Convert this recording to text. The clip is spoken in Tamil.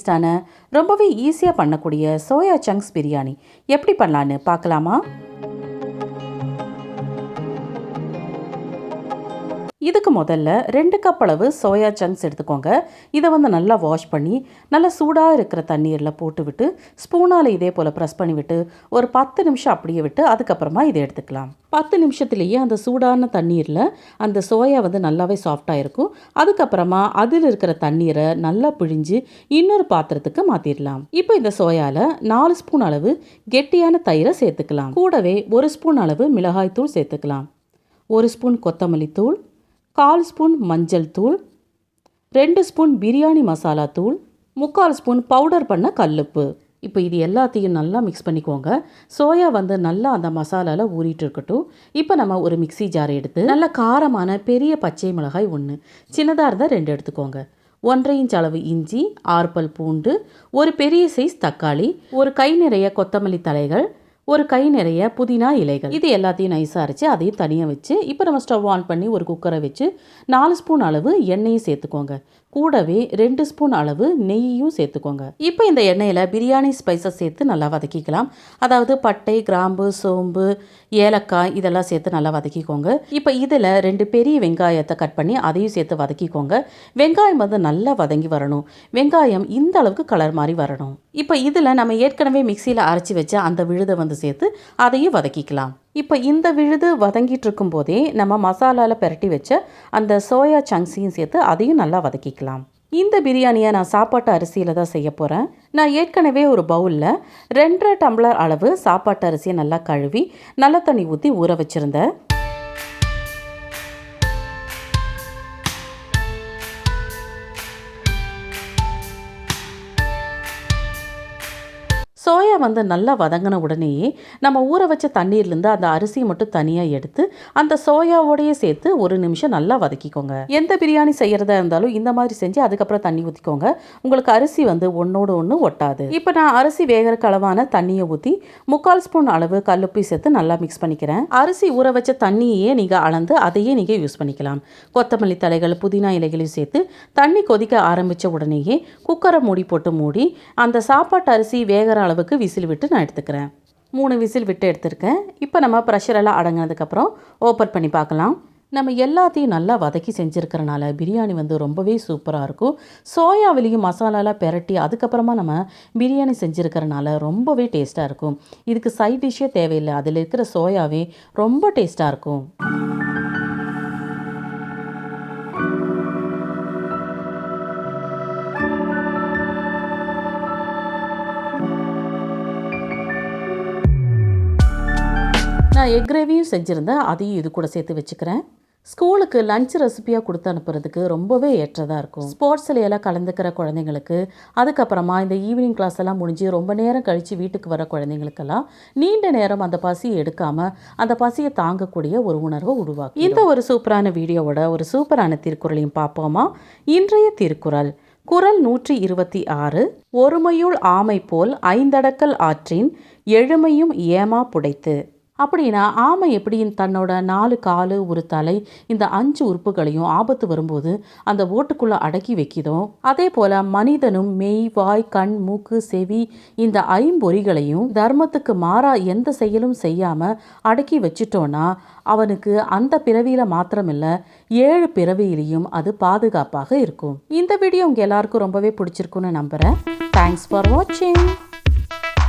டேஸ்டான ரொம்பவே ஈஸியாக பண்ணக்கூடிய சோயா சங்க்ஸ் பிரியாணி எப்படி பண்ணலான்னு பார்க்கலாமா? இதுக்கு முதல்ல ரெண்டு கப் அளவு சோயா சங்க்ஸ் எடுத்துக்கோங்க. இதை வந்து நல்லா வாஷ் பண்ணி நல்லா சூடாக இருக்கிற தண்ணீரில் போட்டு விட்டு ஸ்பூனால் இதே போல் ப்ரெஸ் பண்ணி விட்டு ஒரு பத்து நிமிஷம் அப்படியே விட்டு அதுக்கப்புறமா இதை எடுத்துக்கலாம். பத்து நிமிஷத்துலேயே அந்த சூடான தண்ணீரில் அந்த சோயா வந்து நல்லாவே சாஃப்டாக இருக்கும் அதுக்கப்புறமா அதில் இருக்கிற தண்ணீரை நல்லா பிழிஞ்சு இன்னொரு பாத்திரத்துக்கு மாற்றிடலாம் இப்போ இந்த சோயாவில் நாலு ஸ்பூன் அளவு கெட்டியான தயிரை சேர்த்துக்கலாம். கூடவே ஒரு ஸ்பூன் அளவு மிளகாய் தூள் சேர்த்துக்கலாம். ஒரு ஸ்பூன் கொத்தமல்லி தூள் கால் ஸ்பூன் மஞ்சள் தூள் ரெண்டு ஸ்பூன் பிரியாணி மசாலா தூள் முக்கால் ஸ்பூன் பவுடர் பண்ண கல்லுப்பு. இப்போ இது எல்லாத்தையும் நல்லா மிக்ஸ் பண்ணிக்கோங்க. சோயா வந்து நல்லா அந்த மசாலாவில் ஊறிட்டு இருக்கட்டும். இப்போ நம்ம ஒரு மிக்சி ஜார் எடுத்து நல்ல காரமான பெரிய பச்சை மிளகாய் ஒன்று சின்னதாக இருந்தால் ரெண்டு எடுத்துக்கோங்க. ஒன்றரை இன்ச் அளவு இஞ்சி ஆர்பல் பூண்டு ஒரு பெரிய சைஸ் தக்காளி ஒரு கை நிறைய கொத்தமல்லி தலைகள் ஒரு கை நிறைய புதினா இலைகள். இது எல்லாத்தையும் நைஸாக அரைச்சி அதையும் தனியாக வச்சு இப்போ நம்ம ஸ்டவ் ஆன் பண்ணி ஒரு குக்கரை வச்சு நாலு ஸ்பூன் அளவு எண்ணெயும் சேர்த்துக்கோங்க. கூடவே ரெண்டு ஸ்பூன் அளவு நெய்யும் சேர்த்துக்கோங்க. இப்போ இந்த எண்ணெயில் பிரியாணி ஸ்பைஸை சேர்த்து நல்லா வதக்கிக்கலாம். அதாவது பட்டை கிராம்பு சோம்பு ஏலக்காய் இதெல்லாம் சேர்த்து நல்லா வதக்கிக்கோங்க. இப்போ இதில் ரெண்டு பெரிய வெங்காயத்தை கட் பண்ணி அதையும் சேர்த்து வதக்கிக்கோங்க. வெங்காயம் வந்து நல்லா வதங்கி வரணும். வெங்காயம் இந்த அளவுக்கு கலர் மாதிரி வரணும். இப்போ இதில் நம்ம ஏற்கனவே மிக்சியில் அரைச்சி வச்ச அந்த விழுதை வந்து சேர்த்து அதையும் வதக்கிக்கலாம். இப்போ இந்த விழுது வதங்கிட்டு இருக்கும்போதே நம்ம மசாலாவில் பெரட்டி வச்ச அந்த சோயா சங்க்ஸையும் சேர்த்து அதையும் நல்லா வதக்கிக்கலாம். இந்த பிரியாணியை நான் சாப்பாட்டு அரிசியில் தான் செய்ய போகிறேன் நான் ஏற்கனவே ஒரு பவுலில் ரெண்டரை டம்ளர் அளவு சாப்பாட்டு அரிசியை நல்லா கழுவி நல்ல தண்ணி ஊற்றி ஊற வச்சுருந்தேன். வந்து நல்லா வதங்கின உடனேயே நம்ம ஊற வச்ச தண்ணீர்லேருந்து அந்த அரிசியை மட்டும் தனியாக எடுத்து அந்த சோயாவோடையே சேர்த்து ஒரு நிமிஷம் நல்லா வதக்கிக்கோங்க. எந்த பிரியாணி செய்கிறதா இருந்தாலும் இந்த மாதிரி செஞ்சு அதுக்கப்புறம் தண்ணி ஊற்றிக்கோங்க உங்களுக்கு அரிசி வந்து ஒன்றோடு ஒன்று ஒட்டாது. இப்போ நான் அரிசி வேகிறக்கு அளவான தண்ணியை ஊற்றி முக்கால் ஸ்பூன் அளவு கல்லுப்பி சேர்த்து நல்லா மிக்ஸ் பண்ணிக்கிறேன். அரிசி ஊற வச்ச தண்ணியே நீங்கள் அளந்து அதையே நீங்கள் யூஸ் பண்ணிக்கலாம். கொத்தமல்லி தலைகள் புதினா இலைகளையும் சேர்த்து தண்ணி கொதிக்க ஆரம்பித்த உடனேயே குக்கரை மூடி போட்டு மூடி அந்த சாப்பாட்டு அரிசி வேகிற அளவுக்கு விசில் விட்டு நான் எடுத்துக்கிறேன். மூணு விசில் விட்டு எடுத்துருக்கேன். இப்போ நம்ம ப்ரெஷரெல்லாம் அடங்கினதுக்கப்புறம் ஓப்பன் பண்ணி பார்க்கலாம். நம்ம எல்லாத்தையும் நல்லா வதக்கி செஞ்சுருக்கிறனால பிரியாணி வந்து ரொம்பவே சூப்பராக இருக்கும். சோயாவிலையும் மசாலாலாம் பெரட்டி அதுக்கப்புறமா நம்ம பிரியாணி செஞ்சுருக்கிறனால ரொம்பவே டேஸ்ட்டாக இருக்கும். இதுக்கு சைட் டிஷ்ஷே தேவையில்லை. அதில் இருக்கிற சோயாவே ரொம்ப டேஸ்ட்டாக இருக்கும். நான் எக் கிரேவியும் செஞ்சுருந்தேன். அதையும் இது கூட சேர்த்து வச்சுக்கிறேன். ஸ்கூலுக்கு லஞ்ச் ரெசிபியாக கொடுத்து அனுப்புறதுக்கு ரொம்பவே ஏற்றதாக இருக்கும். ஸ்போர்ட்ஸில் எல்லாம் கலந்துக்கிற குழந்தைங்களுக்கு அதுக்கப்புறமா இந்த ஈவினிங் கிளாஸ் எல்லாம் முடிஞ்சு ரொம்ப நேரம் கழித்து வீட்டுக்கு வர குழந்தைங்களுக்கெல்லாம் நீண்ட நேரம் அந்த பசியை எடுக்காமல் அந்த பசியை தாங்கக்கூடிய ஒரு உணர்வை உருவாக்கும். இந்த ஒரு சூப்பரான வீடியோவோட ஒரு சூப்பரான திருக்குறளையும் பார்ப்போமா? இன்றைய திருக்குறள் குறள் நூற்றி இருபத்தி ஆறு ஒருமையுள் ஆமை போல் ஐந்தடக்கல் ஆற்றின் எழுமையும் ஏமா புடைத்து. அப்படின்னா ஆமை எப்படி தன்னோட நாலு காலு ஒரு தலை இந்த அஞ்சு உறுப்புகளையும் ஆபத்து வரும்போது அந்த ஓட்டுக்குள்ளே அடக்கி வைக்கிதோ? அதே போல் மனிதனும் மெய் வாய் கண் மூக்கு செவி இந்த ஐம்பொறிகளையும் தர்மத்துக்கு மாறா எந்த செயலும் செய்யாமல் அடக்கி வச்சிட்டோன்னா அவனுக்கு அந்த பிறவியில் மாத்திரமில்ல ஏழு பிறவியிலையும் அது பாதுகாப்பாக இருக்கும். இந்த வீடியோ உங்கள் எல்லாருக்கும் ரொம்பவே பிடிச்சிருக்குன்னு நம்புகிறேன் தேங்க்ஸ் ஃபார் வாட்சிங்